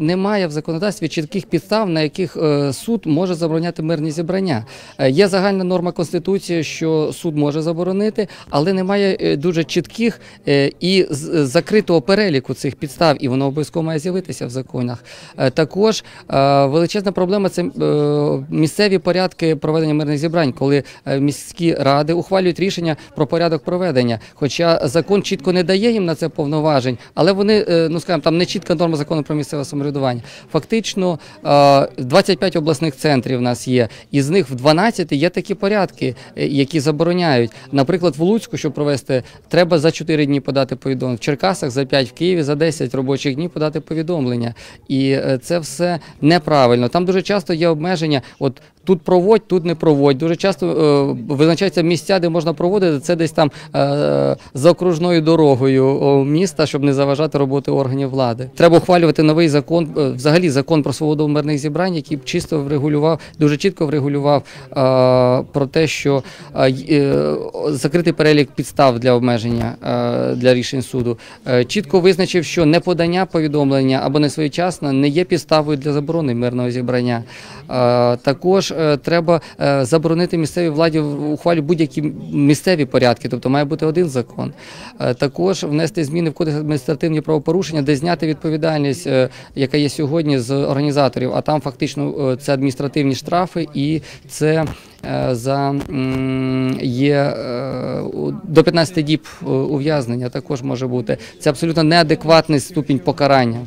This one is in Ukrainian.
Немає в законодавстві чітких підстав, на яких е, суд може забороняти мирні зібрання. Е, Є загальна норма конституції, що суд може заборонити, але немає е, дуже чітких і закритого переліку цих підстав, і воно обов'язково має з'явитися в законах. Також величезна проблема це місцеві порядки проведення мирних зібрань, коли міські ради ухвалюють рішення про порядок проведення. Хоча закон чітко не дає їм на це повноважень, але вони, ну скажімо, там не чітка норма закону про місцеве самоврядування. Фактично, е, 25 обласних центрів у нас є, із них в 12 є такі порядки, е, які забороняють. Наприклад, в Луцьку, щоб провести, треба за 4 дні подати повідомлення. В Черкасах за 5, в Києві за 10 робочих днів подати повідомлення. І е, це все неправильно. Там дуже часто є обмеження. От тут проводь, тут не проводь. Дуже часто е, визначаються місця, де можна проводити. Це десь там е, за окружною дорогою міста, щоб не заважати роботи органів влади. Треба ухвалювати новий закон, е, взагалі закон про свободу мирних зібрань, який чисто врегулював, дуже чітко врегулював е, про те, що е, е, закритий перелік підстав для обмеження е, для рішень суду. Е, чітко визначив, що неподання повідомлення або несвоєчасне не є підставою для заборони мирного зібрання. Е, також е, треба е, заборонити місцевій владі ухвалювати будь-які місцеві порядки, тобто має бути один закон. Е, також внести зміни в кодекс адміністративні правопорушення, де зняти відповідальність, е, яка є сьогодні з організаторів, а там фактично е, це адміністративні штрафи і це. е, За є е, до 15 діб е, ув'язнення також може бути. Це абсолютно неадекватний ступінь покарання.